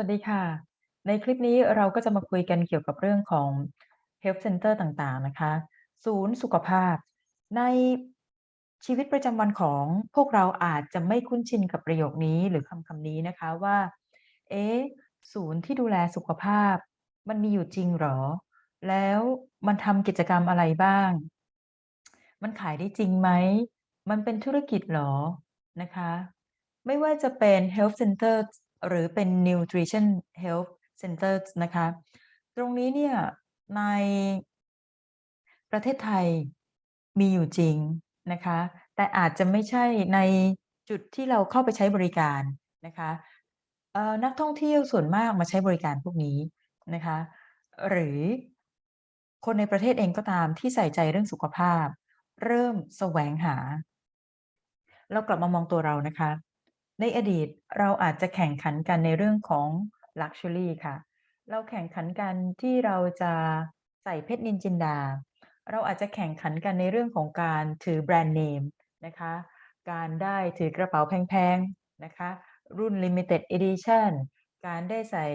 วัสดีค่ะ ในคลิปนี้เราก็จะมาคุยกันเกี่ยวกับเรื่องของ Health Center ต่างๆ นะคะ ศูนย์สุขภาพ ในชีวิตประจำวันของพวกเราอาจจะไม่คุ้นชินกับประโยคนี้หรือคำคำนี้นะคะว่า เอ๊ะ ศูนย์ที่ดูแลสุขภาพ มันมีอยู่จริงหรอ?แล้วมันทำกิจกรรมอะไรบ้าง?มันขายได้จริงไหม?มันเป็นธุรกิจหรอ?นะคะ ไม่ว่าจะเป็น Health Center หรือเป็น Nutrition Health Centers นะคะ ตรงนี้เนี่ยในประเทศไทยมีอยู่จริงนะคะ แต่อาจจะไม่ใช่ในจุดที่เราเข้าไปใช้บริการนะคะนักท่องเที่ยวส่วนมากมาใช้บริการพวกนี้นะคะ หรือคนในประเทศเองก็ตามที่ใส่ใจเรื่องสุขภาพ เริ่มแสวงหา เรากลับมามองตัวเรานะคะ ในอดีตเราอาจจะแข่งขันกันในเรื่องของลักชัวรีค่ะ เราแข่งขันกันที่เราจะใส่เพชรนินจินดา เราอาจจะแข่งขันกันในเรื่องของการถือแบรนด์เนมนะคะ การได้ถือกระเป๋าแพงๆนะคะ รุ่น Limited Edition การได้ใส่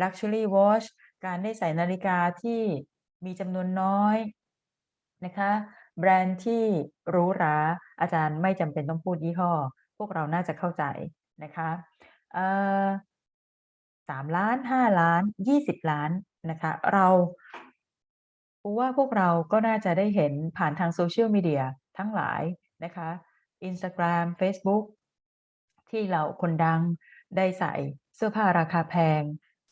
Luxury Watch การได้ใส่นาฬิกาที่มีจำนวนน้อยนะคะ แบรนด์ที่หรูหราอาจารย์ไม่จำเป็นต้องพูดยี่ห้อ พวกเราน่าจะเข้าใจ นะคะเอ่อ3,000,000 5,000,000 20,000,000นะคะ เราว่าพวกเราก็น่าจะได้เห็นผ่านทาง Social Media ทั้งหลายนะคะ Instagram เฟซบุ๊กที่เหล่าคนดังได้ใส่เสื้อผ้าราคาแพง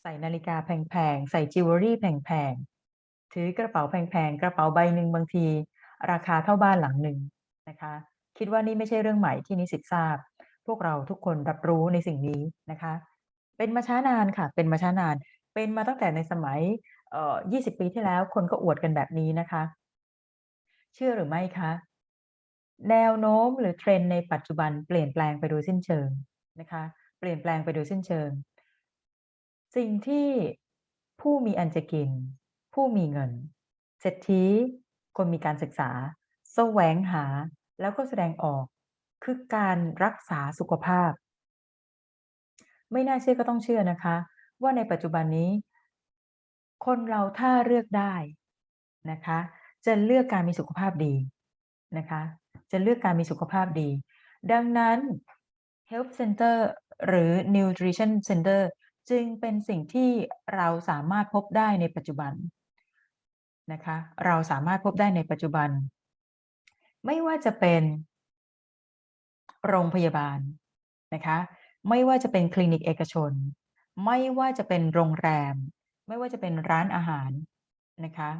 ใส่นาฬิกาแพงๆ ใส่ Jewelry แพงๆ ถือกระเป๋าแพงๆ กระเป๋าใบหนึ่งบางที ราคาเท่าบ้านหลังหนึ่งนะคะ คิดว่านี่ไม่ใช่เรื่องใหม่ที่นิสิตทราบ พวกเราทุกคนรับรู้ในสิ่งนี้นะคะ เป็นมาช้านานค่ะ เป็นมาช้านาน เป็นมาตั้งแต่ในสมัยเอ่อ20 ปีที่แล้วคนก็อวดกันแบบนี้นะคะ เชื่อหรือไม่คะ แนวโน้มหรือ Trend ในปัจจุบันเปลี่ยนแปลงไปโดยสิ้นเชิงนะคะ เปลี่ยนแปลงไปโดยสิ้นเชิง สิ่งที่ผู้มีอันจะกิน ผู้มีเงินเศรษฐีคนมีการศึกษา แสวงหาแล้วก็แสดงออก คือการรักษาสุขภาพ ไม่น่าเชื่อก็ต้องเชื่อนะคะ ว่าในปัจจุบันนี้ คนเราถ้าเลือกได้นะคะ จะเลือกการมีสุขภาพดีนะคะ จะเลือกการมีสุขภาพดี ดังนั้น Health Center หรือ Nutrition Center จึงเป็นสิ่งที่เราสามารถพบได้ในปัจจุบันนะคะ เราสามารถพบได้ในปัจจุบัน ไม่ว่าจะเป็น โรงพยาบาลนะคะ ไม่ว่าจะเป็นคลินิกเอกชน ไม่ว่าจะเป็นโรงแรม ไม่ว่าจะเป็นร้านอาหารนะคะ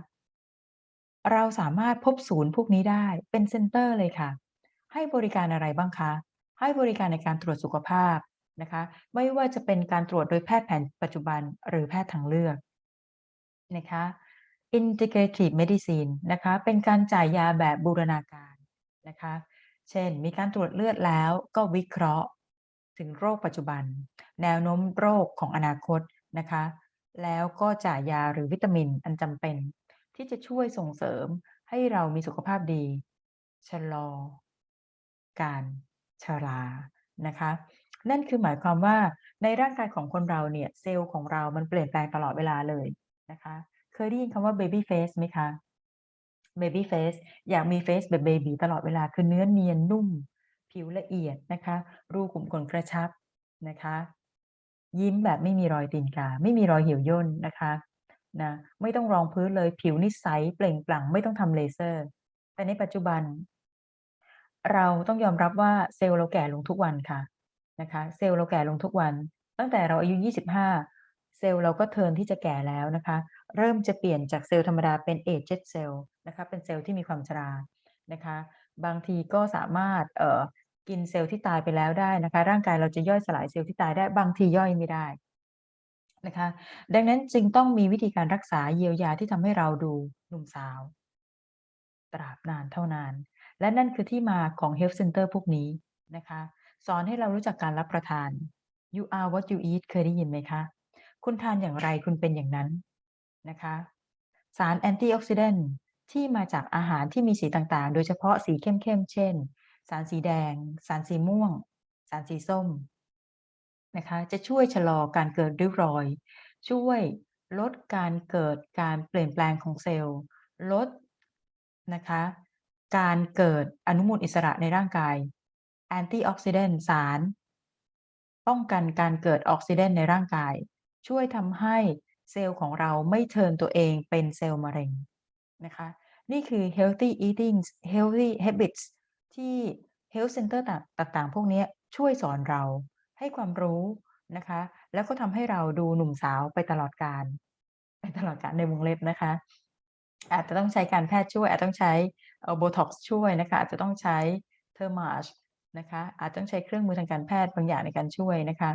เราสามารถพบศูนย์พวกนี้ได้เป็นเซ็นเตอร์เลยค่ะ ให้บริการอะไรบ้างคะ ให้บริการในการตรวจสุขภาพนะคะ ไม่ว่าจะเป็นการตรวจโดยแพทย์แผนปัจจุบันหรือแพทย์ทางเลือกนะคะ Integrative Medicine นะคะ เป็นการจ่ายยาแบบบูรณาการนะคะ เช่น มีการตรวจเลือดแล้วก็วิเคราะห์ ถึงโรคปัจจุบัน แนวโน้มโรคของอนาคตนะคะ แล้วก็จ่ายยาหรือวิตามินอันจำเป็น ที่จะช่วยส่งเสริมให้เรามีสุขภาพดี ชะลอ การชรานะคะ นั่นคือหมายความว่าในร่างกายของคนเราเนี่ย เซลล์ของเรามันเปลี่ยนแปลงตลอดเวลาเลยนะคะ เคยได้ยินคำว่า Baby Face ไหมคะ Baby Face อยากมีเฟซแบบเบบี๋ตลอดเวลาคือเนื้อเนียนนุ่ม ผิวละเอียดนะคะ รูขุมขนกระชับนะคะ ยิ้มแบบไม่มีรอยตีนกา ไม่มีรอยเหี่ยวย่นนะคะนะไม่ต้องรองพื้นเลยผิวนี่ใสเปล่งปลั่งไม่ต้องทำเลเซอร์ แต่ในปัจจุบัน เราต้องยอมรับว่าเซลล์เราแก่ลงทุกวันค่ะนะคะเซลล์เราแก่ลงทุกวัน ตั้งแต่เราอายุ 25 เซลล์เราก็เทิร์นที่จะแก่แล้วนะคะ เริ่มจะเปลี่ยนจากเซลล์ธรรมดาเป็น Aged Cell นะคะเป็นเซลล์ที่มีความชรานะคะบางทีก็สามารถเอ่อกินเซลล์ที่ตายไปแล้วได้นะคะ ร่างกายเราจะย่อยสลายเซลล์ที่ตายได้บางทีย่อยไม่ได้นะคะดังนั้นจึงต้องมีวิธีการรักษาเยียวยาที่ทำให้เราดูหนุ่มสาว ตราบนานเท่านาน และนั่นคือที่มาของ Health Center พวกนี้นะคะสอนให้เรารู้จักการรับประทาน You are what you eat เคยได้ยินไหมคะ คุณทานอย่างไรคุณเป็นอย่างนั้นนะคะ สารแอนติออกซิแดนต์ ที่มาจากอาหารที่มีสีต่างๆ โดยเฉพาะสีเข้มๆ เช่น สารสีแดง สารสีม่วง สารสีส้มนะคะจะช่วยชะลอการเกิดริ้วรอย ช่วยลดการเกิดการเปลี่ยนแปลงของเซลล์ ลดนะคะการเกิดอนุมูลอิสระในร่างกาย Antioxidant สาร ป้องกันการเกิดออกซิเดนในร่างกาย ช่วยทำให้เซลล์ของเราไม่เทินตัวเองเป็นเซลล์มะเร็ง นะคะ นี่คือ healthy eating healthy habits ที่ health center ต่างๆ พวกนี้ช่วยสอนเราให้ความรู้นะคะ แล้วก็ทำให้เราดูหนุ่มสาวไปตลอดกาลไปตลอดกาลในวงเล็บนะคะ อาจจะต้องใช้การแพทย์ช่วย อาจต้องใช้เอ่อ Botox ช่วยนะคะ อาจจะต้องใช้ Thermage นะคะ อาจต้องใช้เครื่องมือทางการแพทย์บางอย่างในการช่วยนะคะ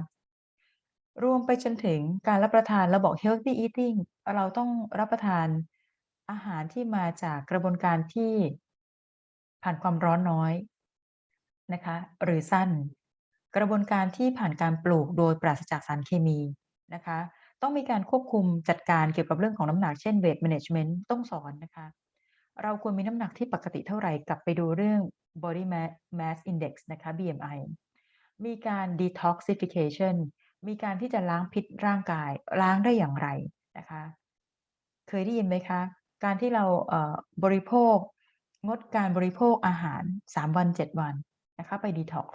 รวมไปจนถึงการรับประทานเราบอก healthy eating เราต้องรับประทาน อาหารที่มาจากกระบวนการที่ผ่านความร้อนน้อยนะคะ หรือสั้น กระบวนการที่ผ่านการปลูกโดยปราศจากสารเคมีนะคะ ต้องมีการควบคุมจัดการเกี่ยวกับเรื่องของน้ำหนักเช่น weight management ต้องสอนนะคะ เราควรมีน้ำหนักที่ปกติเท่าไหร่กลับไปดูเรื่อง body mass index นะคะ BMI มีการ detoxification มีการที่จะล้างพิษร่างกายล้างได้อย่างไรนะคะ เคยได้ยินไหมคะ การที่เราบริโภค งดการบริโภคอาหาร 3 วัน 7 วันนะคะไป detox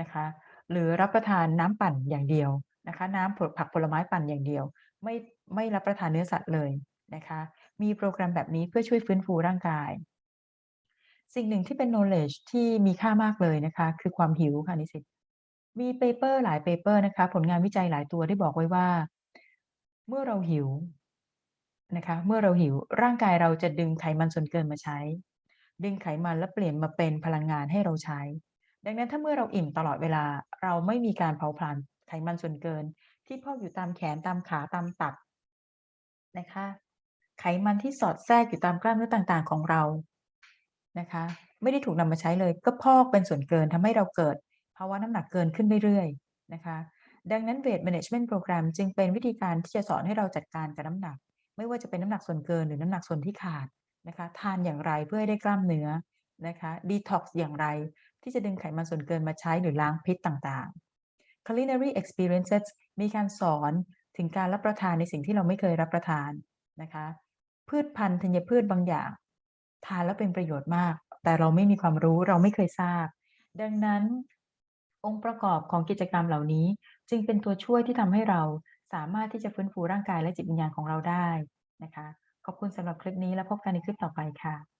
นะคะหรือรับประทานน้ำปั่นอย่างเดียวนะคะน้ำผลผักผลไม้ปั่นอย่างเดียว ไม่ไม่รับประทานเนื้อสัตว์เลยนะคะมีโปรแกรมแบบนี้เพื่อช่วยฟื้นฟูร่างกาย สิ่งหนึ่งที่เป็น knowledge ที่มีค่ามากเลยนะคะคือความหิวค่ะนิสิตมีเปเปอร์หลายเปเปอร์นะคะผลงานวิจัยหลายตัวได้บอกไว้ว่า เมื่อเราหิว นะคะ เมื่อเราหิวร่างกายเราจะดึงไขมันส่วนเกินมาใช้ ดึงไขมันแล้วเปลี่ยนมาเป็นพลังงานให้เราใช้ ดังนั้นถ้าเมื่อเราอิ่มตลอดเวลาเราไม่มีการเผาผลาญไขมันส่วนเกิน ที่พอกอยู่ตามแขนตามขาตามตับนะคะ ไขมันที่สอดแทรกอยู่ตามกล้ามเนื้อต่างๆของเรานะคะ ไม่ได้ถูกนำมาใช้เลย ก็พอกเป็นส่วนเกินทำให้เราเกิดภาวะน้ำหนักเกินขึ้นเรื่อยๆนะคะดังนั้น weight management program จึงเป็นวิธีการที่จะสอนให้เราจัดการกับน้ำหนัก ไม่ว่าจะเป็นน้ำหนักส่วนเกินหรือน้ำหนักส่วนที่ขาดนะคะทานอย่างไรเพื่อให้ได้กล้ามเนื้อนะคะ detox อย่างไรที่จะดึงไขมันส่วนเกินมาใช้หรือล้างพิษต่างๆ culinary experiences มีการสอนถึงการรับประทานในสิ่งที่เราไม่เคยรับประทานนะคะ พืชพันธุ์ธัญพืชบางอย่าง ทานแล้วเป็นประโยชน์มาก แต่เราไม่มีความรู้เราไม่เคยทราบ ดังนั้น องค์ประกอบของกิจกรรมเหล่านี้ จึงเป็นตัวช่วยที่ทำให้เรา สามารถที่จะฟื้นฟูร่างกายและจิตวิญญาณของเราได้นะคะ ขอบคุณสำหรับคลิปนี้แล้วพบกันในคลิปต่อไปค่ะ